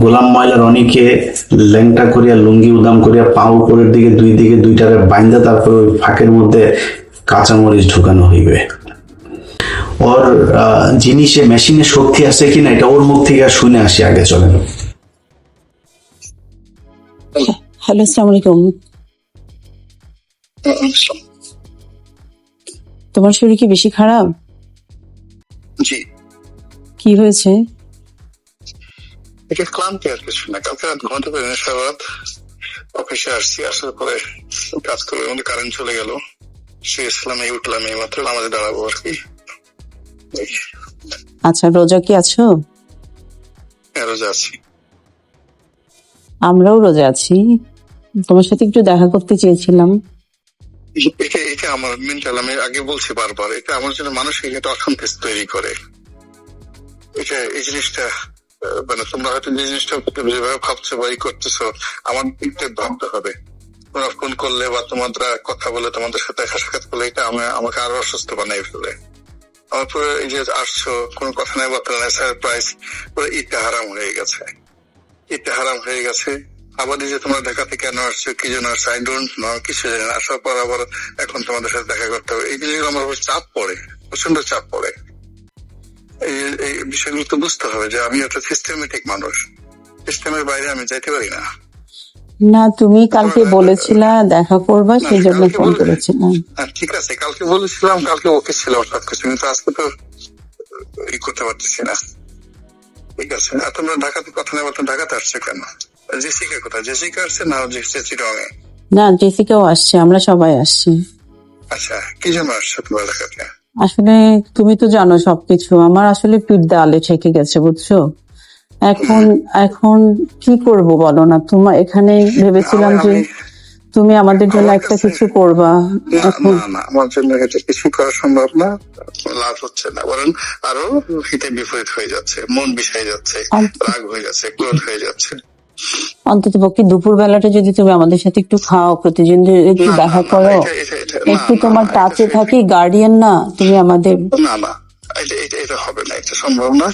গোলাম ময়লা রনিকে ল্যাংটা করিয়া লুঙ্গি উদাম করিয়া পা উপরের দিকে দুই দিকে দুইটারে বাইন্দা তারপর ওই ফাঁকের মধ্যে কাঁচামরিচ ঢুকানো হইবে। ওর জিনিসে মেশিনে শক্তি আছে কিনা এটা ওর মুখ থেকে শুনে আসি আগে চলেন। হ্যালো আসসালামু আলাইকুম। তোমার শরীর কি বেশি খারাপ? জি। কি হয়েছে? এটা ক্লান্তি আর কিছু না কালকে রাত ঘুমাতে পারি না সারা রাত অফিসে আসছি আসার পরে কাজ করে মধ্যে কারেন্ট চলে গেল শুয়েছিলাম এই উঠলাম এই মাত্র আমাদের দাঁড়াবো আর কি আচ্ছা রোজা কি আছো হ্যাঁ, রোজা আছি আমরাও রোজা আছি তোমার সাথে একটু দেখা করতে চেয়েছিলাম এটা এটা আমার মেন্টাল আমি আগে বলছি বারবার এটা আমার জন্য মানসিক একটা অসন্তোষ তৈরি করে এটা এই জিনিসটা মানে তোমরা হয়তো যে জিনিসটা ভাবছ বা ই করতেছো, আমার দিকটা ভাবতে হবে। তোমরা ফোন করলে বা তোমাদের কথা বলে তোমাদের সাথে দেখা সাক্ষাৎ করলে এটা আমি, আমাকে আরও অসুস্থ বানাই ফেলে। আমার পুরো এই যে আসছো, কোনো কথা নাই, বার্তা নাই সারপ্রাইজ পুরো ঈদটা হারাম হয়ে গেছে। ঈদটা হারাম হয়ে গেছে। আবার যে তোমরা দেখাতে কেন আসছো, কি জন্য আসছো আই ডোন্ট নো কিছু জানি না। আসার পর আবার এখন তোমাদের সাথে দেখা করতে হবে। এই জিনিসগুলো আমার চাপ পড়ে প্রচণ্ড চাপ পড়ে। এই বিষয়গুলো তো বুঝতে হবে যে আমি একটা সিস্টেমেটিক মানুষ। সিস্টেমের বাইরে আমি যাইতে পারি না। না তুমি কালকে বলেছিলা দেখা করবা সেই জন্য ফোন করেছিলাম। ঠিক আছে কালকে বলেছিলাম কালকে ওকে ছিল সবকিছু কিন্তু আজকে তো ই করতে পারতেছি না। ঠিক আছে আর তোমরা ঢাকাতে কথা নেই বলতো ঢাকাতে আসছে কেন? জেসিকা কোথায়? জেসিকা আসছে না চিটংয়ে না জেসিকাও আসছে আমরা সবাই আসছি। আচ্ছা কি জন্য আসছে তোমরা ঢাকাতে আসলে তুমি তো জানো সবকিছু। আমার আসলে পিঠ দেয়ালে ঠেকে গেছে বুঝছ? এখন এখন কি করব বলো না? তোমার এখানে ভেবেছিলাম যে তুমি আমাদের জন্য একটা কিছু করবা। এখন আমার জন্য এটা কিছু করা সম্ভব না। লাভ হচ্ছে না বরং আরও হিতে বিপরীত হয়ে যাচ্ছে মন বিষাই যাচ্ছে রাগ হয়ে যাচ্ছে ক্রোধ হয়ে যাচ্ছে। অন্তত পক্ষে দুপুর বেলাটা যদি তুমি আমাদের সাথে একটু খাও প্রতিদিন একটু দেখা করো একটু তোমার টাচে থাকি গার্ডিয়ান না তুমি আমাদের না না এটা এটা এটা হবে না এটা সম্ভব না।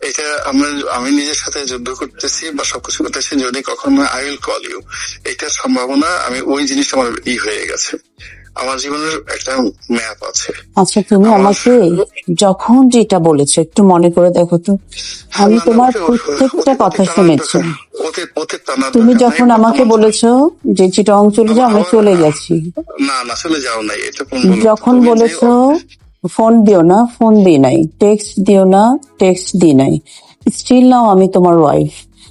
এটা আমি আমি নিজের সাথে যুদ্ধ করতেছি বা সবকিছু করতেছি যদি কখনো আই উইল কল ইউ। এটা সম্ভাবনা আমি ওই জিনিসটা আমার ই হয়ে গেছে। আমার জীবনের একটা ম্যাপ আছে। আচ্ছা তুমি আমাকে যখন যেটা বলেছ একটু মনে করে দেখো তো। আমি তোমার প্রত্যেকটা কথা শুনেছি। তুমি যখন আমাকে বলেছ যে চিটং চলে যাও আমি চলে গেছি না না চলে যাও নাই। এটা কোন যখন বলেছ ফোন দিও না ফোন দিই নাই। টেক্সট দিও না টেক্সট দিই নাই। স্টিল নাও আমি তোমার ওয়াইফ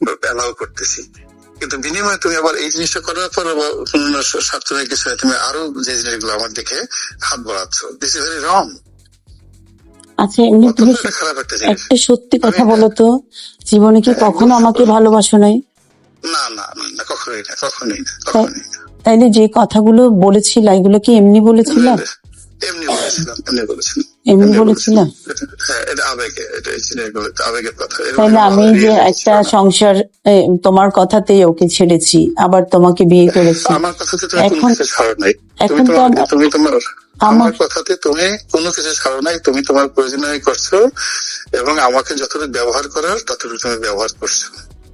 অ্যালাউ করতেছি। কিন্তু বিনিময়ে তুমি আবার এই জিনিসটা করার পর আবার স্বার্থ নিয়ে কিছু তুমি আরও যে জিনিসগুলো আমার দিকে হাত বাড়াচ্ছ। দিস ইজ ভেরি রং আচ্ছা এমনি তুমি একটা সত্যি কথা বলো তো জীবনে কি কখনো আমাকে ভালোবাসো নাই? না না না, কখনোই না কখনোই না কখনোই না। তাইলে যে কথাগুলো বলেছিলা এগুলো কি এমনি বলেছিলা? এমনি বলেছিলাম। এমনি বলেছিলাম। এমনি হ্যাঁ এটা আবেগে আবেগের কথা। তাইলে আমি যে একটা সংসার তোমার কথাতেই ওকে ছেড়েছি আবার তোমাকে বিয়ে করেছি। আমার কথাতে তুমি কোনো এখন- কিছু ছাড়ো নাই। এখন তো তুমি তোমার আমার- আমার কথাতে তুমি কোনো কিছু ছাড়ো নাই। তুমি তোমার প্রয়োজনীয় করছ এবং আমাকে যতটুকু ব্যবহার করার ততটুকু তুমি ব্যবহার করছ।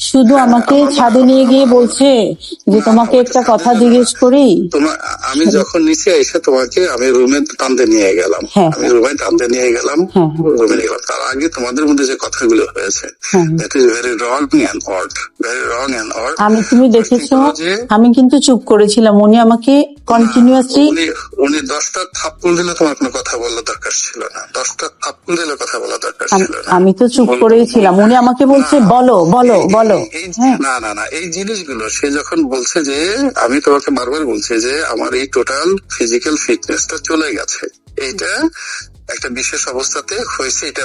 শুধু আমাকে ছাদে নিয়ে গিয়ে বলছে যে তোমাকে একটা কথা জিজ্ঞেস করি। আমি যখন নিচে এসে তোমাকে আমি রুমে টানতে নিয়ে গেলাম। হ্যাঁ। আমি রুমে টানতে নিয়ে গেলাম হ্যাঁ, হ্যাঁ। রুমে নিয়ে গেলাম। তার আগে তোমাদের মধ্যে যে কথাগুলো হয়েছে হ্যাঁ। That is very wrong and odd very wrong and odd আমি তুমি দেখেছ আমি কিন্তু চুপ করেছিলাম। উনি আমাকে কন্টিনিউয়াসলি উনি দশটা থাপ্পড় দিলে তোমার কোনো কথা বলার দরকার ছিল না। দশটা থাপ্পড় দিলে কথা বলার দরকার ছিল না। আমি তো চুপ করেই ছিলাম। উনি আমাকে বলছে বলো বলো বলো। এই হ্যাঁ। না না না এই জিনিসগুলো সে যখন বলছে যে আমি তোমাকে বারবার বলছি যে আমার এই টোটাল ফিজিক্যাল ফিটনেসটা চলে গেছে। এইটা একটা বিশেষ অবস্থাতে হয়েছে এটা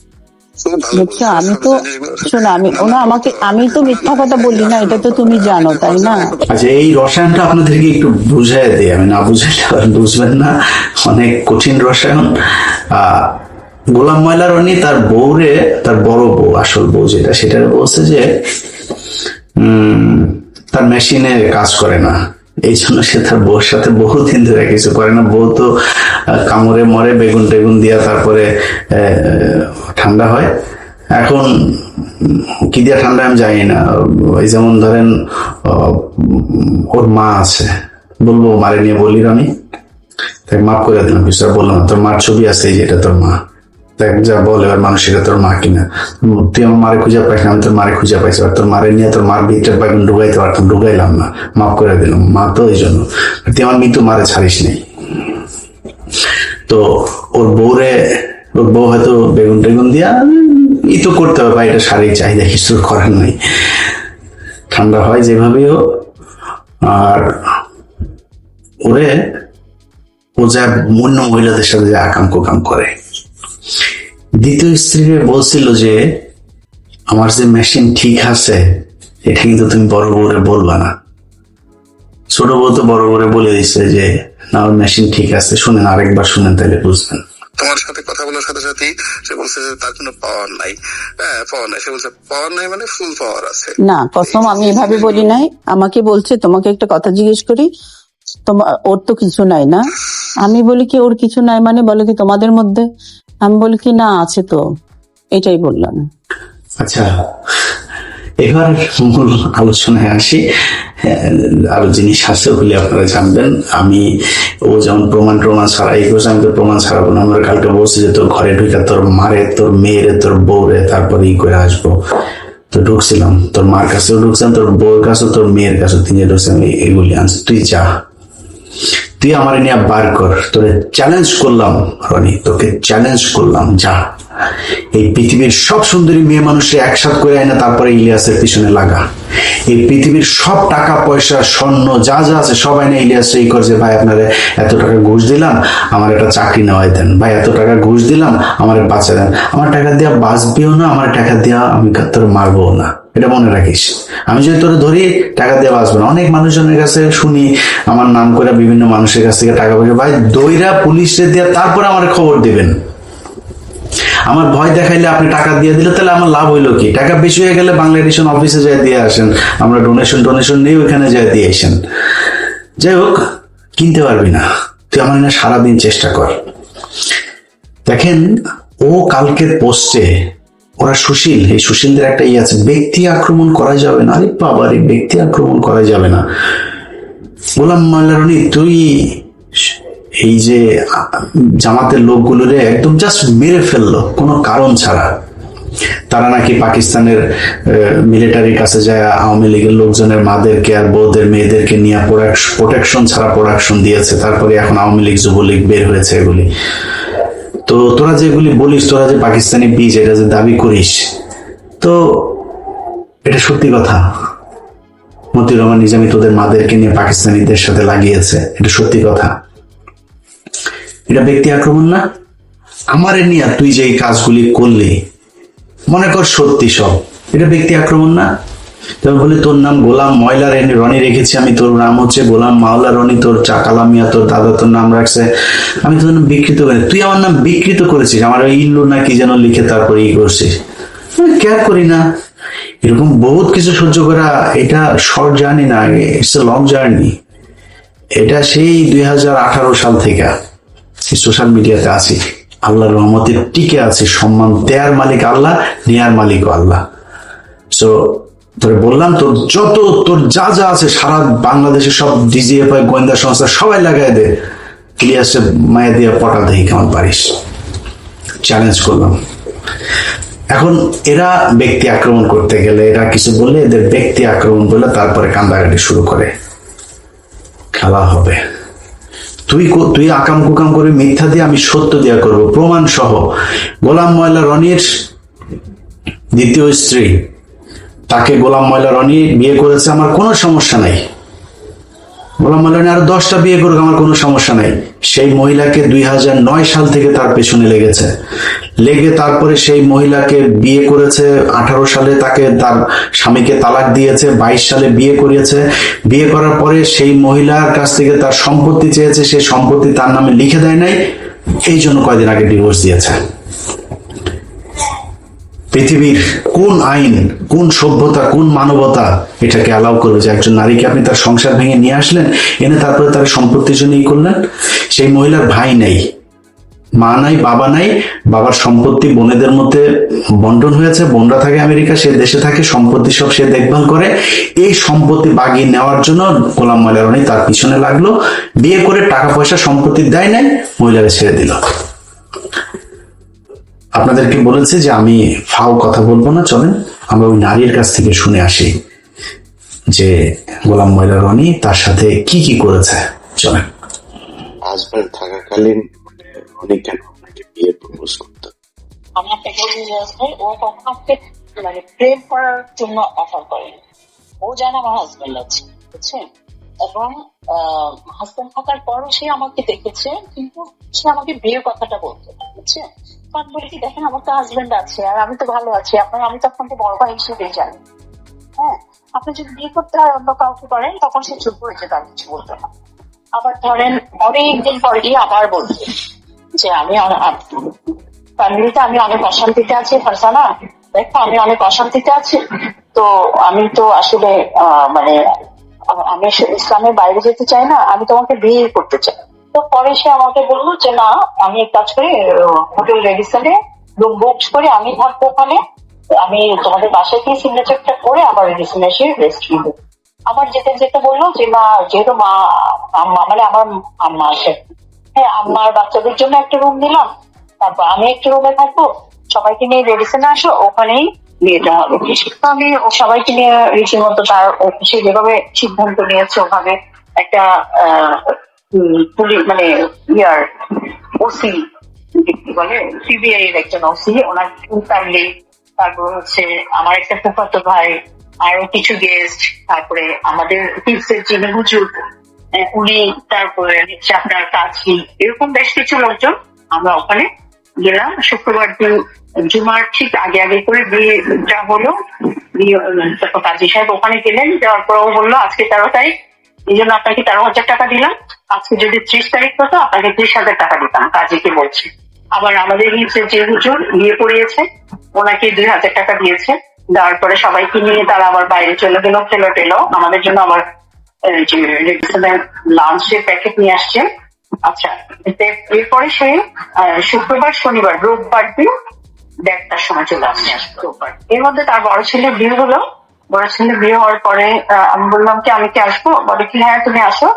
আমি তো, শোনো, আমি, ওনা আমাকে, আমি তো মিথ্যা কথা না, এটা তো তুমি জানো, তাই না? আচ্ছা এই রসায়নটা আপনাদেরকে একটু বুঝাই দিই, আমি না বুঝাইলে বুঝবেন না, অনেক কঠিন রসায়ন। গোলাম ময়লার উনি তার বউরে, তার বড় বউ, আসল বউ যেটা, সেটা বলছে যে তার মেশিনে কাজ করে না। এই জন্য সে তার বউর সাথে বহুদিন ধরে কিছু করে না। বউ তো কামড়ে মরে বেগুন টেগুন দিয়া তারপরে ঠান্ডা হয়। এখন কি দিয়া ঠান্ডা আমি জানি না। ওই যেমন ধরেন ওর মা আছে। বলব, মারে নিয়ে বলি আমি। তাই মাফ করে দিলাম কিছু বললাম তোর মার ছবি আছে, এই যে এটা তোর মা। দেখ যা বলে এবার তোর মা কিনা? তুই আমার মারে খুঁজে আমি তোর মারে খুঁজে পাইছি। তোর মারে নিয়ে তোর মার ঢুকাইতে পারতাম, ঢুকাইলাম না, মাফ করে দিলাম। মা, তো এই জন্য। তুই আমার মৃত্যু মারে ছাড়িস নেই তো ওর বউরে, ওর বউ হয়তো বেগুন টেগুন দিয়া, ই তো করতে হবে এটা শারীরিক চাহিদা, কিছু করার নাই। ঠান্ডা হয় যেভাবেই হোক। আর ওরে, ও যা অন্য মহিলাদের সাথে যে আকাম কুকাম করে। দ্বিতীয় স্ত্রীকে বলছিল যে আমার যে মেশিন ঠিক আছে এটা কিন্তু তুমি বড় বউরে বলবা না। ছোট বউ তো বড় বউরে বলে দিচ্ছে যে না ওর মেশিন ঠিক আছে শুনেন আরেকবার শুনেন তাহলে বুঝবেন। তোমার সাথে কথা বলার সাথে সাথেই সে বলছে যে তার কোনো পাওয়ার নাই। হ্যাঁ পাওয়ার নাই। সে বলছে পাওয়ার নাই মানে ফুল পাওয়ার আছে। না কসম আমি এভাবে বলি নাই। আমাকে বলছে তোমাকে একটা কথা জিজ্ঞেস করি তোমার ওর তো কিছু নাই না? আমি বলি কি ওর কিছু নাই মানে? বলে কি তোমাদের মধ্যে। আমি বলি কি, না, আছে তো। এটাই বললাম। আচ্ছা এবার মূল আলোচনায় আসি। আরও জিনিস আছে বলে আপনারা জানবেন। আমি ও যেমন প্রমাণ প্রমাণ ছাড়া, এই করছে আমি তো প্রমাণ ছাড়াবো না আমরা কালকে বলছি যে তোর ঘরে ঢুকে তোর মারে, তোর মেয়েরে, তোর বউরে, তারপরে ই করে আসব। তো ঢুকছিলাম। তোর মার কাছেও ঢুকছিলাম তোর বউয়ের কাছেও, তোর মেয়ের কাছেও তিনি ঢুকছিলাম এগুলি আনছি। তুই যা। তুই আমার নিয়ে বার কর। তোরে চ্যালেঞ্জ করলাম, রনি, তোকে চ্যালেঞ্জ করলাম, যা। এই পৃথিবীর সব সুন্দরী মেয়ে মানুষের একসাথ করে আয় না, তারপরে ইলিয়াসের পিছনে লাগা। এই পৃথিবীর সব টাকা, পয়সা, স্বর্ণ, যা যা আছে সবাই না, ইলিয়াস এই করছে ভাই, আপনারা এত টাকা ঘুষ দিলাম, আমার একটা চাকরি নেওয়াই দেন। ভাই, এত টাকা ঘুষ দিলাম, আমার বাঁচা দেন। আমার টাকা দেওয়া বাঁচবেও না, আমার টাকা দেওয়া আমি তোর মারবো না। এটা মনে রাখিস। আমি যদি তোরে ধরি, টাকা দিয়ে বাঁচবো না। অনেক মানুষজনের কাছে শুনি, আমার নাম করে বিভিন্ন মানুষের কাছ থেকে টাকা পয়সা ভাই দইরা পুলিশে দিয়ে তারপরে আমার খবর দিবেন। আমার ভয় দেখাইলে আপনি টাকা দিয়ে দিলে তাহলে আমার লাভ হইল কি? টাকা বেশি হয়ে গেলে বাংলা এডিশন অফিসে যাই দিয়ে আসেন। আমরা ডোনেশন ডোনেশন নিয়ে ওইখানে যাই দিয়ে আসেন। যাই হোক, কিনতে পারবি না। তুই আমার না সারাদিন চেষ্টা কর। দেখেন, ও কালকের পোস্টে ওরা সুশীল, এই সুশীলদের একটা ইয়ে আছে, ব্যক্তি আক্রমণ করা যাবে না। আরে বাবারে ব্যক্তি আক্রমণ করা যাবে না। গোলাম মাল্লারনি তুই এই যে জামাতের লোকগুলোরে একদম জাস্ট মেরে ফেলল, কোনো কারণ ছাড়া। তারা নাকি পাকিস্তানের মিলিটারির কাছে যায়, আওয়ামী লীগের লোকজনের মাদেরকে আর বউদের মেয়েদেরকে নিয়ে প্রোটেকশন ছাড়া প্রোডাকশন দিয়েছে। তারপরে এখন আওয়ামী লীগ, যুবলীগ বের হয়েছে এগুলি। তো তোরা যেগুলি বলিস, তোরা যে পাকিস্তানি বীজ, এটা যে দাবি করিস, তো এটা সত্যি কথা। মতিউর রহমান নিজামী তোদের মাদেরকে নিয়ে পাকিস্তানিদের সাথে লাগিয়েছে, এটা সত্যি কথা। এটা ব্যক্তি আক্রমণ না। আমার নিয়ে তুই যে এই কাজগুলি করলি, মনে কর সত্যি সব। এটা ব্যক্তি আক্রমণ না। তবে বলি, তোর নাম গোলাম ময়লা রেনি রনি রেখেছি আমি, তোর নাম হচ্ছে গোলাম মাওলা রনি, তোর চাকালা মিয়া, তোর দাদা তোর নাম রাখছে। আমি তোর নাম বিকৃত করি, তুই আমার নাম বিকৃত করেছিস, আমার ওই ইল্লু না কি যেন লিখে তারপরে ই করছিস। কেয়ার করি না? এরকম বহুত কিছু সহ্য করা, এটা শর্ট জার্নি না ইটস এ লং জার্নি এটা সেই দুই হাজার আঠারো সাল থেকে সোশ্যাল মিডিয়াতে আছি। আল্লাহর রহমতে টিকে আছে, সম্মান দেয়ার মালিক আল্লাহ, নেয়ার মালিক আল্লাহ। সো তোরে বললাম তোর যত, তোর যা যা আছে সারা বাংলাদেশে সব ডিজিএফআই গোয়েন্দা সংস্থা সবাই লাগাই দে। দিয়ে পটা কেমন পারিস। চ্যালেঞ্জ করলাম। এখন এরা ব্যক্তি আক্রমণ করতে গেলে, এরা কিছু বললে এদের ব্যক্তি আক্রমণ বলে তারপরে কান্দাকাটি শুরু করে। খেলা হবে। তুই তুই আকাম কুকাম করে মিথ্যা দিয়ে আমি সত্য দিয়া করব। প্রমাণ সহ গোলাম ময়লা রনির দ্বিতীয় স্ত্রী তাকে গোলাম ময়লা রনি বিয়ে করেছে, আমার কোনো সমস্যা নাই। গোলাম ময়লা রনি আরও দশটা বিয়ে করুক, আমার কোনো সমস্যা নাই। সেই মহিলাকে দুই নয় সাল থেকে তার পেছনে লেগেছে। লেগে তারপরে সেই মহিলাকে বিয়ে করেছে, আঠারো সালে তাকে তার স্বামীকে তালাক দিয়েছে, বাইশ সালে বিয়ে করিয়েছে। বিয়ে করার পরে সেই মহিলার কাছ থেকে তার সম্পত্তি চেয়েছে সেই সম্পত্তি তার নামে লিখে দেয় নাই। এই জন্য কয়দিন আগে ডিভোর্স দিয়েছে। পৃথিবীর কোন আইন, কোন সভ্যতা, কোন মানবতা এটাকে অ্যালাউ করবে যে একজন নারীকে আপনি তার সংসার ভেঙে নিয়ে আসলেন, এনে তারপরে তার সম্পত্তির জন্য ই করলেন? সেই মহিলার ভাই নাই, মা নাই, বাবা নাই, বাবার সম্পত্তি বোনেদের মধ্যে বন্টন হয়েছে, বোনরা থাকে আমেরিকা, সে দেশে থাকে, সম্পত্তি সব সে দেখভাল করে। এই সম্পত্তি বাগিয়ে নেওয়ার জন্য গোলাম ময়লা রনি তার পিছনে লাগল, বিয়ে করে টাকা পয়সা সম্পত্তি দেয় নাই, মহিলারা ছেড়ে দিল। আপনাদেরকে বলেছে যে আমি ফাও কথা বলব না চলেন আমরা ওই নারীর কাছ থেকে শুনে আসি যে গোলাম ময়লা রনি তার সাথে কি কি করেছে। চলেন। হাজবেন্ড থাকাকালীন মানে উনি কেন আপনাকে বিয়ে প্রপোজ করতো? আমার একটা আছে ও কখনো মানে প্রেম করার জন্য অফার করেনি। ও জানে আমার হাজবেন্ড আছে বুঝছেন এবং হাজবেন্ড থাকার পরও সে আমাকে দেখেছে কিন্তু সে আমাকে বিয়ের কথাটা বলতো না, বুঝছেন তো আমি বলি কি, দেখেন, আমার তো হাজবেন্ড আছে, আর আমি তো ভালো আছি। আপনার, আমি তো আপনাকে বড় ভাই হিসেবে জানি। হ্যাঁ আপনি যদি বিয়ে করতে হয় অন্য কাউকে করেন তখন সে চুপ করেছে তার কিছু বলতো না। আবার ধরেন, অনেকদিন পরে গিয়ে আবার বলছে যে, আমি ফ্যামিলিতে আমি অনেক অশান্তিতে আছি ফারসানা দেখো, আমি অনেক অশান্তিতে আছি। তো আমি তো আসলে মানে আমি ইসলামের বাইরে যেতে চাই না, আমি তোমাকে বিয়ে করতে চাই। তো পরে সে আমাকে বলল যে, না, আমি এক কাজ করি হোটেল রেডিসনে রুম বুক করে আমি থাকব ওখানে। আমি তোমাদের বাসায় গিয়ে সিগনেচারটা করে আবার রেডিসনে এসে রেস্ট নিব। আবার যেতে যেতে বলল যে, মা, যেহেতু মা মানে আমার আম্মা আছে। হ্যাঁ আম্মার বাচ্চাদের জন্য একটা রুম দিলাম তারপর আমি একটা রুমে থাকব। সবাইকে নিয়ে রেডিসনে আসো, ওখানেই বিয়েটা হবে। তো আমি সবাইকে নিয়ে রীতিমতো তার সে যেভাবে সিদ্ধান্ত নিয়েছে, ওভাবে একটা আহ, উম, পুলি- মানে ইয়ার ওসি বলে সিবিআই এর একজন ওসি ওনার ফ্যামিলি তারপর হচ্ছে আমার একটা ফুফাতো ভাই আরও কিছু গেস্ট তারপরে আমাদের টিপসের যিনি হুজুর উনি তারপরে আপনার কাছি এরকম বেশ কিছু লোকজন আমরা ওখানে গেলাম শুক্রবার দিন জুমার ঠিক আগে আগে করে বিয়েটা হলো কাজী সাহেব ওখানে গেলেন যাওয়ার পর বলল আজকে তেরো তারিখ এই জন্য আপনাকে তেরো হাজার টাকা দিলাম আজকে যদি ত্রিশ তারিখ হতো, আপনাকে ত্রিশ হাজার টাকা দিতাম কাজীকে বলছি। আবার আমাদের নিচে যে হুজুর বিয়ে পড়িয়েছে, ওনাকে দুই হাজার টাকা দিয়েছে, দেওয়ার পরে সবাইকে নিয়ে তারা আবার বাইরে চলে গেল খেলো টেলো আমাদের জন্য আবার লাঞ্চের প্যাকেট নিয়ে আসছে। আচ্ছা এরপরে সে শুক্রবার, শনিবার, রোববার দিন দেড়টার সময় চলে আসছে। রোববার। এর মধ্যে তার বড় ছেলে বিয়ে হলো। বড় ছেলে বিয়ে হওয়ার পরে আমি বললাম, কি, আমি কি আসব? বলে কি হ্যাঁ তুমি আসো।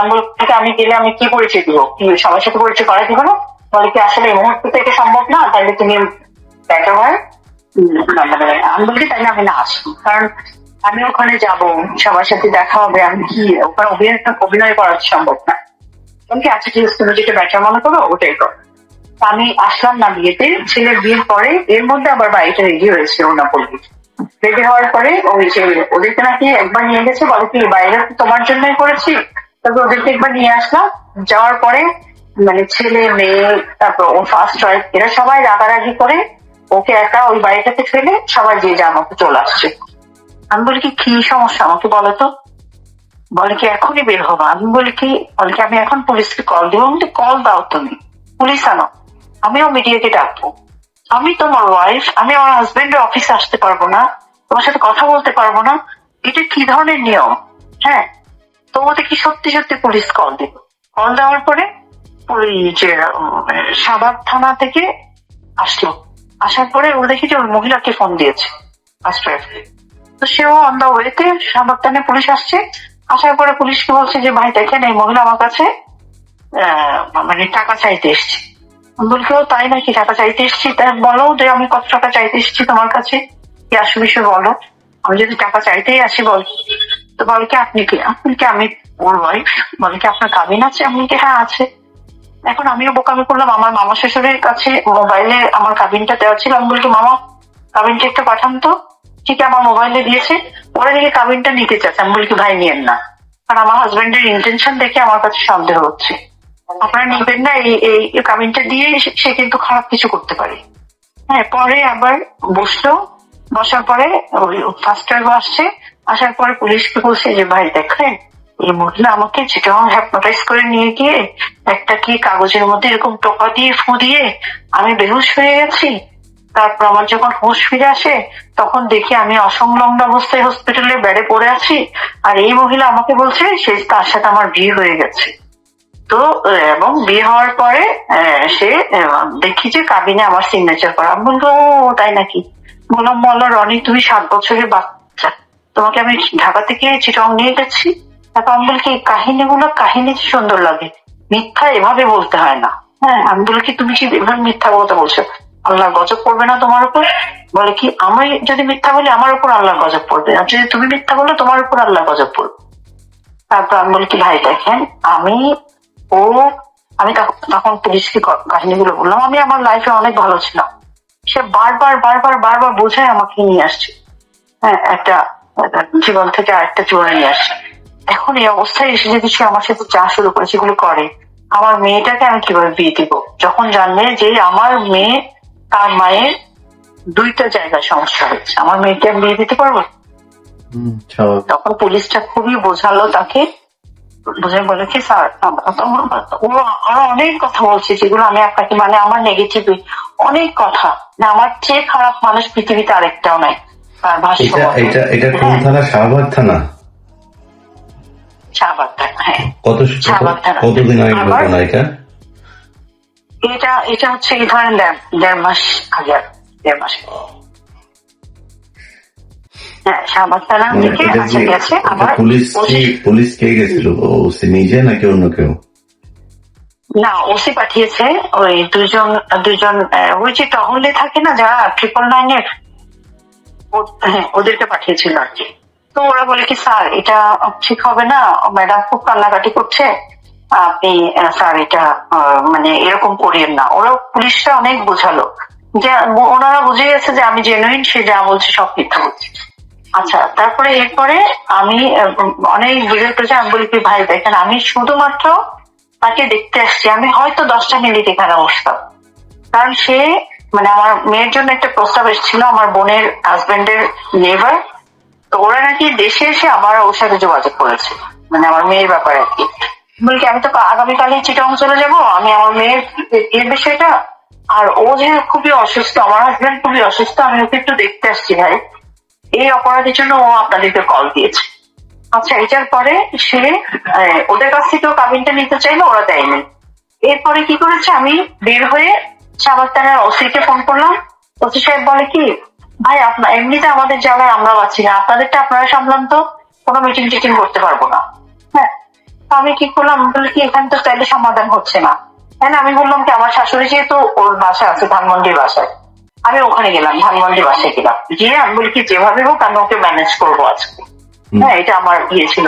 আমি বলতে আমি গেলে আমি কি পরিচয় দিব? কি সবার সাথে পরিচয় করা দিব না? বলে কি আসলে এই মুহূর্তে তো এটা সম্ভব না? তাহলে তুমি বেটার হয়। আমি বলি তাহলে আমি না আসি কারণ আমি ওখানে যাব, সবার সাথে দেখা হবে, আমি কি, ওখানে অভিনয় অভিনয় করা সম্ভব না। তখন কি আচ্ছা ঠিক তুমি যেটা বেটার মনে করো, ওটাই করো। আমি আসলাম না বিয়েতে, ছেলের বিয়ের পরে, এর মধ্যে আবার বাড়িটা রেডি হয়েছে ওনা পল্লী রেডি হওয়ার পরে ওই যে ওদেরকে নাকি একবার নিয়ে গেছে, বলে কি বাইরে তোমার জন্যই করেছি। তবে ওদেরকে একবার নিয়ে আসলাম। যাওয়ার পরে মানে ছেলে, মেয়ে, তারপর ও ফার্স্ট ওয়াইফ এরা সবাই রাগারাগি করে ওকে একা ওই বাড়িটাতে ফেলে সবাই যে যার মতো চলে আসছে। আমি বলি, কি কি সমস্যা আমাকে বলো তো? বলে কি, এখনই বের হব। আমি বলি কি, বলে কি, আমি এখন পুলিশকে কল দিব। আমি কল দাও তুমি। পুলিশ আনো। আমিও মিডিয়াকে ডাকবো। আমি তোমার ওয়াইফ আমি আমার হাজবেন্ডের অফিসে আসতে পারব না। তোমার সাথে কথা বলতে পারব না। এটা কি ধরনের নিয়ম? হ্যাঁ তো কি সত্যি সত্যি পুলিশ কল দিল? কল দেওয়ার পরে ওই যে উম, সাভার থানা থেকে আসলো। আসার পরে ও দেখি যে ওই মহিলাকে ফোন দিয়েছে আশ্রয় তো সেও অন দা ওয়েতে সাভার থানায় পুলিশ আসছে। আসার পরে পুলিশকে বলছে যে ভাই দেখেন এই মহিলা আমার কাছে মানে টাকা চাইতে এসছে। কেউ তাই নাকি টাকা চাইতে এসছি? তাই বলো যে আমি কত টাকা চাইতে এসছি তোমার কাছে? কি আসে বিষয় বলো। আমি যদি টাকা চাইতেই আসি বল। তো বলে কি আপনি কি আপনি কি আমি ওর বলে কি আপনার কাবিন আছে? আমি কি হ্যাঁ আছে। এখন আমিও বোকামি করলাম, আমার মামা শ্বশুরের কাছে মোবাইলে আমার কাবিনটা দেওয়া ছিল। আমি বলছি মামা কাবিনটা একটু পাঠান তো। ঠিক আমার মোবাইলে দিয়েছে। ওরা দেখে কাবিনটা নিতে চাচ্ছে। আমি বলি কি ভাই, নিয়েন না। আর আমার হাজবেন্ডের ইন্টেনশন দেখে আমার কাছে সন্দেহ হচ্ছে। আপনারা নেবেন না, এই এই কাবিনটা দিয়ে সে- কিন্তু খারাপ কিছু করতে পারে। হ্যাঁ পরে আবার বসল। বসার পরে ওই ফার্স্ট আসছে। আসার পরে পুলিশকে বলছে যে, ভাই, দেখেন, এই মহিলা আমাকে চিটাং হ্যাপনোটাইজ করে নিয়ে গিয়ে একটা কি কাগজের মধ্যে এরকম টোকা দিয়ে ফু দিয়ে আমি বেহুশ হয়ে গেছি। তারপর আমার যখন হুঁশ ফিরে আসে, তখন দেখি আমি অসংলগ্ন অবস্থায় হসপিটালে বেডে পড়ে আছি। আর এই মহিলা আমাকে বলছে, সে তার সাথে আমার বিয়ে হয়ে গেছে। তো, এবং বিয়ে হওয়ার পরে সে দেখি যে কাবিনে আমার সিগনেচার করা। আমি বলব তাই নাকি? বললাম বলো রনি, তুমি সাত বছরের বাচ্চা তোমাকে আমি ঢাকা থেকে চিটং নিয়ে গেছি। তারপর আমি বলি এই কাহিনীগুলো, কাহিনী সুন্দর লাগে, মিথ্যা এভাবে বলতে হয় না। হ্যাঁ আমি বলি কি তুমি কি এভাবে মিথ্যা কথা বলছো? আল্লাহ গজব পড়বে না তোমার উপর? বলে কি আমি যদি মিথ্যা বলি আমার উপর আল্লাহ গজব পড়বে আর যদি তুমি মিথ্যা বলো, তোমার উপর আল্লাহ গজব পড়বে তারপর আমি বলি কি ভাই দেখেন, আমি, ও, আমি তখন পুলিশকে কাহিনীগুলো বললাম। আমি আমার লাইফে অনেক ভালো ছিলাম। সে বারবার বারবার বারবার বোঝায় আমাকে নিয়ে আসছে। হ্যাঁ একটা জীবন থেকে আরেকটা জীবনে নিয়ে আসছে এখন এই অবস্থায় এসে যদি সে আমার সাথে যা শুরু করে সেগুলো করে আমার মেয়েটাকে আমি কীভাবে বিয়ে দিব? যখন জানবে যে আমার মেয়ে তার মায়ের দুইটা জায়গায় সমস্যা হচ্ছে আমার মেয়েকে আমি বিয়ে দিতে পারব? তখন পুলিশটা খুবই বোঝালো তাকে। বুঝে বলে কি স্যার ও আরও অনেক কথা বলছে যেগুলো আমি আপনাকে মানে আমার নেগেটিভ অনেক কথা। না আমার চেয়ে খারাপ মানুষ পৃথিবীতে আরেকটাও নাই। তার ভাষ্য এটা এটা এটা কোন হ্যাঁ, থানা? শাহবাগ থানা? শাহবাগ থানা, হ্যাঁ। কত কতদিন আগে ঘটনা এটা? এটা এটা হচ্ছে এই ধরেন দেড় দেড় মাস আগে দেড় মাস। শাহবাগ থানা মানে পুলিশ পুলিশ কে গেছিল? ও সে নিজে নাকি অন্য কেউ? না ওসি পাঠিয়েছে ওই দুজন দুজন ওই যে টহলে থাকে না যারা ট্রিপল নাইনের হ্যাঁ ওদেরকে পাঠিয়েছিল আর কি। তো ওরা বলে কি, স্যার, এটা ঠিক হবে না। ম্যাডাম খুব কান্নাকাটি করছে। আপনি স্যার, এটা মানে এরকম করিয়েন না। ওরা পুলিশরা অনেক বোঝালো। যে ওনারা বুঝে গেছে যে আমি জেনুইন সে যা বলছে সব মিথ্যা বলছে। আচ্ছা তারপরে এরপরে আমি অনেক বুঝে পেরেছি আমি বলি কি, ভাই, দেখেন, আমি শুধুমাত্র তাকে দেখতে আসছি। আমি হয়তো দশটা মিনিট এখানে বসতাম। কারণ সে মানে আমার মেয়ের জন্য একটা প্রস্তাব এসেছিল, আমার বোনের হাজবেন্ডের নেভার তো ওরা নাকি দেশে এসে আমার ওর সাথে যোগাযোগ করেছে। মানে আমার মেয়ের ব্যাপারে আর কি। বলি কি আমি তো আগামীকালই চিটং চলে যাব, আমি আমার মেয়ের এর বিষয়টা, আর ও যে খুবই অসুস্থ, আমার হাজবেন্ড খুবই অসুস্থ, আমি ওকে একটু দেখতে আসছি ভাই। এই অপরাধের জন্য ও আপনাদেরকে কল দিয়েছে। আচ্ছা এটার পরে সে ওদের কাছ থেকেও কাবিনটা নিতে চাইলো ওরা দেয়নি। এরপরে কি করেছে, আমি বের হয়ে সাবার থানার ফোন করলাম। ওসি সাহেব বলে কি ভাই আপনার এমনিতে আমাদের জায়গায় আমরা পাচ্ছি না। আপনাদেরটা আপনারা সামলান তো কোনো মিটিং টিটিং করতে পারব না। হ্যাঁ আমি কি করলাম বলি কি এখানে তো চাইলে সমাধান হচ্ছে না। না আমি বললাম কি আমার শাশুড়ি যেহেতু ওর বাসা আছে ধানমন্ডির বাসায় আমি ওখানে গেলাম ধানমন্ডি বাসায় গেলাম। গিয়ে আমি বলি কি যেভাবে হোক আমি ওকে ম্যানেজ করব আজকে। হ্যাঁ এটা আমার ইয়ে ছিল।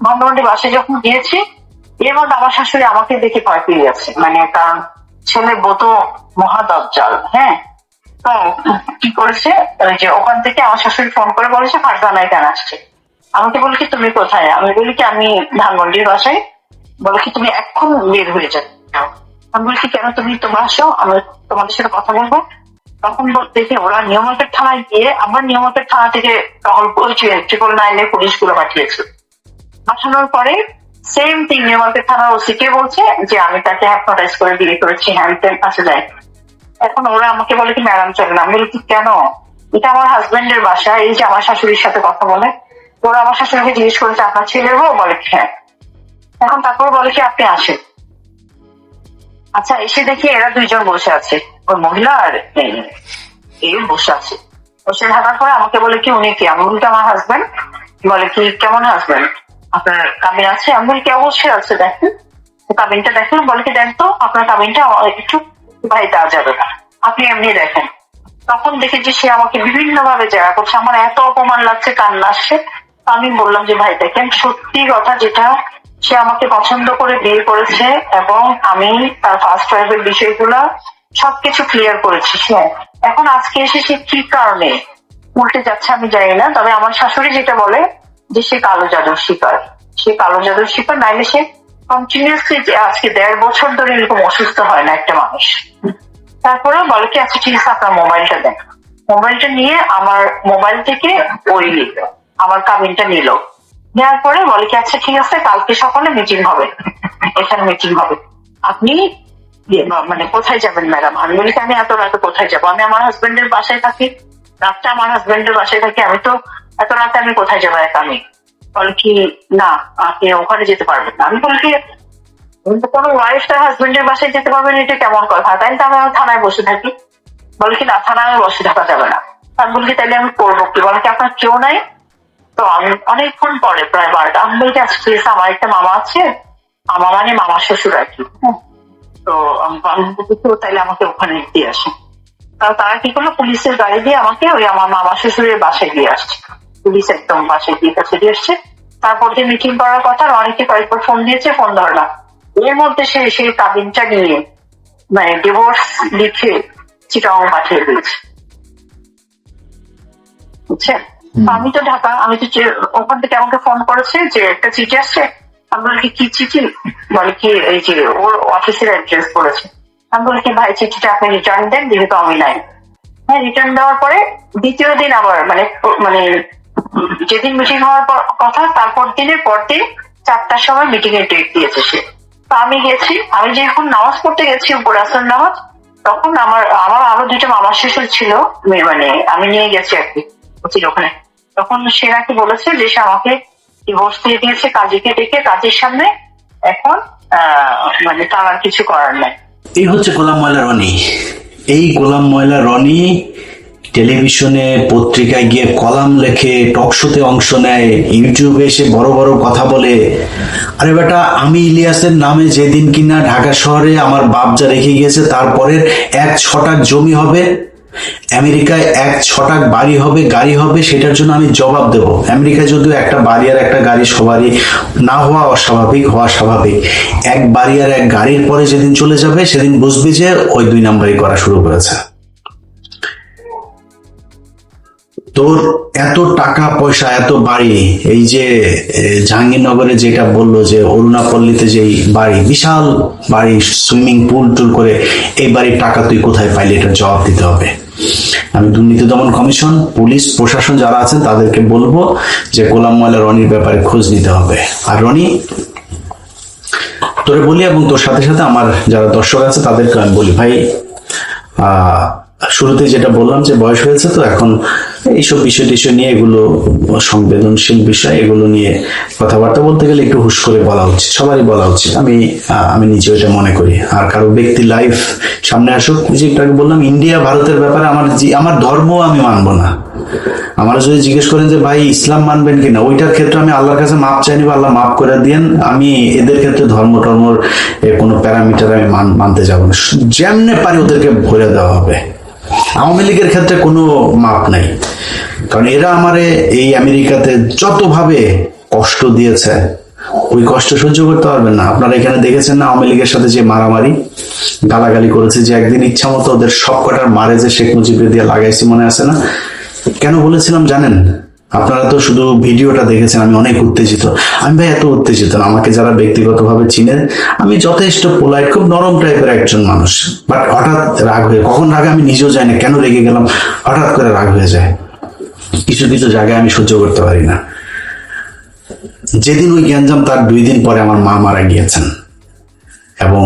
ধানমন্ডি বাসায় যখন গিয়েছি এর মধ্যে আমার শাশুড়ি আমাকে দেখে পেয়ে গেছে মানে কারণ ছেলে বউ তো মহাদজ্জাল হ্যাঁ? তো কি করেছে? ওই যে ওখান থেকে আমার শাশুড়ি ফোন করে বলেছে, ফারজানায় কেন আসছে? আমাকে বলে কি, তুমি কোথায়? আমি বলি কি, আমি ধানমন্ডির বাসায়। বলে কি, তুমি এখন বের হয়ে যাও। আমি বলছি কেন তুমি তোমরা আসো? আমি তোমাদের সাথে কথা বলব। তখন দেখে ওরা নিয়মিতের থানায় গিয়ে আবার নিয়মিতের থানা থেকে টহল করেছে ট্রিপল নাইনে পুলিশগুলো পাঠিয়েছে। পাঠানোর পরে সেম থিং নিয়মিতের থানার ওসি কে বলছে যে আমি তাকে হ্যাপনোটাইজ করে বিয়ে করেছি ত্যান কাছে যায়। এখন ওরা আমাকে বলে কি, ম্যাডাম চলে না আমি বলি, কেন? এটা আমার হাজবেন্ডের বাসা, এই যে আমার শাশুড়ির সাথে কথা বলে। ওরা আমার শাশুড়িকে জিজ্ঞেস করেছে, আপনার ছেলের বউ? বলে হ্যাঁ। এখন তারপর বলে কি, আপনি আসেন। আচ্ছা এসে দেখি এরা দুইজন বসে আছে। ওই মহিলা আর এই বসে আছে। বসে থাকার পরে আমাকে বলে কি, উনি কি আমি বলি আমার হাজবেন্ড বলে কি, কেমন হাজবেন্ড আপনার কাবিন আছে আমি বলি কি অবশ্যই আছে দেখেন। তো কাবিনটা দেখেন, বলে কি দেন তো, আপনার আমার একটু ভাই দেওয়া যাবে না। আপনি এমনি দেখেন। তখন দেখে যে সে আমাকে বিভিন্ন ভাবে জায়গা করছে। আমার এত অপমান লাগছে, কান্না আসছে। আমি বললাম যে, ভাই, দেখেন, সত্যি কথা যেটা সে আমাকে পছন্দ করে বিয়ে করেছে এবং আমি তার ফার্স্ট ওয়াইফের বিষয়গুলো সবকিছু ক্লিয়ার করেছি সে এখন আজকে এসে সে কি কারণে উল্টে যাচ্ছে আমি জানি না। তবে আমার শাশুড়ি যেটা বলে যে সে কালো জাদুর শিকার। সে কালো জাদুর শিকার নাইলে সে কন্টিনিউসলি আজকে দেড় বছর ধরে এরকম অসুস্থ হয় না একটা মানুষ। তারপরে বলে কি আচ্ছা ঠিক আছে আপনার মোবাইলটা দেন। মোবাইলটা নিয়ে আমার মোবাইল থেকে ওই নিল আমার কাবিনটা নিল। নেওয়ার পরে বলে কি আচ্ছা ঠিক আছে কালকে সকালে মিটিং হবে। এখানে মিটিং হবে। আপনি ইয়ে, মানে কোথায় যাবেন ম্যাডাম? আমি বলি আমি এত রাতে কোথায় যাব? আমি আমার হাজবেন্ডের বাসায় থাকি। রাতটা আমার হাজবেন্ডের বাসায় থাকি। আমি তো এত রাতে আমি কোথায় যাব একা আমি? বলে কি না আপনি ওখানে যেতে পারবেন না। আমি বলি কোনো ওয়াইফ তার হাজবেন্ডের বাসায় যেতে পারবেন এটা কেমন কথা? তাই তো আমি থানায় বসে থাকি। বলে কি না থানায় বসে থাকা যাবে না। আমি বলি তাহলে আমি করব কি? বলে কি আপনার কেউ নাই? তো আমি অনেকক্ষণ পরে প্রায় বারোটা আমি বলি কি আচ্ছা আমার একটা মামা আছে। আমার মানে মামা শ্বশুর আর কি। হ্যাঁ। তো আমি আমি তো তাইলে আমাকে ওখানে দিয়ে আসে তারা কি করল পুলিশের গাড়ি দিয়ে আমাকে ওই আমার মামা শ্বশুরের বাসায় দিয়ে আসছে। পুলিশ একদম বাসায় দিয়ে কাছে দিয়ে আসছে তারপর যে মিটিং করার কথা অনেকে কয়েকবার ফোন দিয়েছে ফোন ধরে না এর মধ্যে সে সেই কাবিনটা নিয়ে মানে ডিভোর্স লিখে চিটাং পাঠিয়ে দিয়েছে। বুঝছেন আমি তো ঢাকা আমি তো ওখান থেকে আমাকে ফোন করেছে যে একটা চিঠি আসছে। আমি বলি কি, কি চিঠি? বলে কি এই যে ওর অফিসের অ্যাড্রেস করেছে আমি বলি কি ভাই চিঠিটা আপনি রিটার্ন দেন যেহেতু আমি নাই। হ্যাঁ রিটার্ন দেওয়ার পরে দ্বিতীয় দিন আবার মানে মানে যেদিন মিটিং হওয়ার কথা, তারপর দিনের পর দিন চারটার সময় মিটিং এর ডেট দিয়েছে সে। তো আমি গেছি, আমি যখন নামাজ পড়তে গেছি উপর আসর নামাজ, তখন আমার আমার আরও দুইটা মামা শ্বশুর ছিল মানে আমি নিয়ে গেছি আর কি ছিল ওখানে। তখন সে নাকি বলেছে যে সে আমাকে ডিভোর্স দিয়ে দিয়েছে কাজীকে ডেকে, কাজের সামনে এখন মানে তার আর কিছু করার নাই। এই হচ্ছে গোলাম ময়লা রনি। এই গোলাম ময়লা রনি টেলিভিশনে পত্রিকায় গিয়ে কলাম লেখে টক শোতে অংশ নেয়, ইউটিউবে এসে বড় বড় কথা বলে। আরে বেটা, আমি ইলিয়াসের নামে যেদিন কিনা ঢাকা শহরে আমার বাপ যা রেখে গিয়েছে, তারপরের এক ছটাক জমি হবে, আমেরিকায় এক ছটাক বাড়ি হবে, গাড়ি হবে, সেটার জন্য আমি জবাব দেব। আমেরিকায় যদিও একটা বাড়ি আর একটা গাড়ি সবারই না হওয়া অস্বাভাবিক, হওয়া স্বাভাবিক। এক বাড়ি আর এক গাড়ির পরে যেদিন চলে যাবে, সেদিন বুঝবি যে ওই দুই নাম্বারই করা শুরু করেছে। তোর এত টাকা পয়সা, এত বাড়ি, এই যে জাহাঙ্গীরনগরে যেটা বলল যে অরুণাপল্লীতে যেই বাড়ি, বিশাল বাড়ি, সুইমিং পুল টুল করে, এই বাড়ির টাকা তুই কোথায় পাইলি? এটা জবাব দিতে হবে। আমি দুর্নীতি দমন কমিশন, পুলিশ, প্রশাসন যারা আছেন, তাদেরকে বলব যে গোলাম ময়লা রনির ব্যাপারে খোঁজ নিতে হবে। আর রনি, তোরে বলি এবং তোর সাথে সাথে আমার যারা দর্শক আছে তাদেরকে আমি বলি, ভাই শুরুতে যেটা বললাম যে বয়স হয়েছে তো, এখন এইসব বিষয় টিষয় নিয়ে এগুলো সংবেদনশীল বিষয়, এগুলো নিয়ে কথাবার্তা বলতে গেলে একটু হুশ করে বলা উচিত, সবারই বলা উচিত। আমি আমি নিজেও এটা মনে করি। আর কারও ব্যক্তি লাইফ সামনে আসুক যে একটু বললাম, ইন্ডিয়া, ভারতের ব্যাপারে আমার আমার ধর্ম আমি মানব না। আমার যদি জিজ্ঞেস করেন যে, ভাই, ইসলাম মানবেন কিনা? ওইটার ক্ষেত্রে আমি আল্লাহর কাছে মাপ চাইনি বা আল্লাহ মাফ করে দিয়েন। আমি এদের ক্ষেত্রে ধর্ম টর্মর কোনো প্যারামিটার আমি মান- মানতে যাব না। যেমনে পারি ওদেরকে ভরে দেওয়া হবে। আওয়ামী লীগের ক্ষেত্রে কোনো মাপ নাই। কারণ এরা আমারে এই আমেরিকাতে যতভাবে কষ্ট দিয়েছে, ওই কষ্ট সহ্য করতে পারবেন না। আপনারা এখানে দেখেছেন না আওয়ামী লীগের সাথে যে মারামারি, গালাগালি করেছে, যে একদিন ইচ্ছা মতো ওদের সব কটার মারে যে শেখ মুজিবের দিয়ে লাগাইছি মনে আছে না? কেন বলেছিলাম জানেন? আপনারা তো শুধু ভিডিওটা দেখেছেন, আমি অনেক উত্তেজিত। আমি ভাই এত উত্তেজিত না, আমাকে যারা ব্যক্তিগতভাবে চিনে, আমি যথেষ্ট পোলাইট খুব নরম টাইপের একজন মানুষ। বাট হঠাৎ রাগ হয়ে, কখন রাগে আমি নিজেও জানি না, কেন রেগে গেলাম, হঠাৎ করে রাগ হয়ে যায়। কিছু কিছু জায়গায় আমি সহ্য করতে পারি না। যেদিন ওই গ্যাঞ্জাম তার দুই দিন পরে আমার মা মারা গিয়েছেন। এবং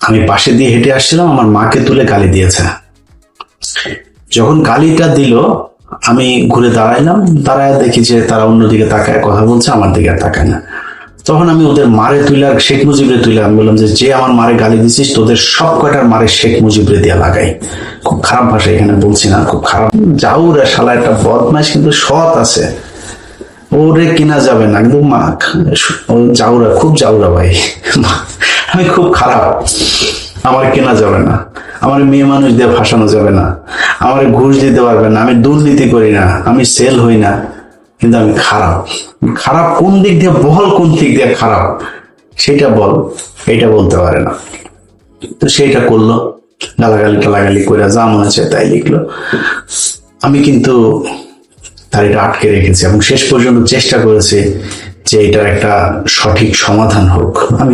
আমি পাশে দিয়ে হেঁটে আসছিলাম, আমার মাকে তুলে গালি দিয়েছে। যখন গালিটা দিল আমি ঘুরে দাঁড়াইলাম, দাঁড়ায় দেখি যে তারা অন্যদিকে তাকায়, কথা বলছে, আমার দিকে তাকায় না। তখন আমি ওদের মারে তুইলা, শেখ মুজিবরে তুইলা, আমি বললাম যে যে আমার মারে গালি দিছিস, তোদের সব কয়টার মারে শেখ মুজিবরে দিয়া লাগাই। খুব খারাপ ভাষা এখানে বলছি না, খুব খারাপ। যাও রে শালা, একটা বদমাইশ কিন্তু সৎ আছে। ওরে কিনা যাবে না, কিন্তু মা জাউরা খুব জাউরা ভাই। আমি খুব খারাপ, আমার কেনা যাবে না। আমার মেয়ে মানুষ দিয়ে ফাঁসানো যাবে না। আমার ঘুষ দিতে পারবে না। আমি দুর্নীতি করি না। আমি সেল হই না। কিন্তু আমি খারাপ। খারাপ কোন দিক দিয়ে? বল কোন দিক দিয়ে খারাপ? সেটা বল। এটা বলতে পারে না। তো সেইটা করল। গালাগালি টালাগালি করে যা মনে হচ্ছে তাই লিখলো। আমি কিন্তু তার এটা আটকে রেখেছি এবং শেষ পর্যন্ত চেষ্টা করেছি যে এটার একটা সঠিক সমাধান হোক। আমি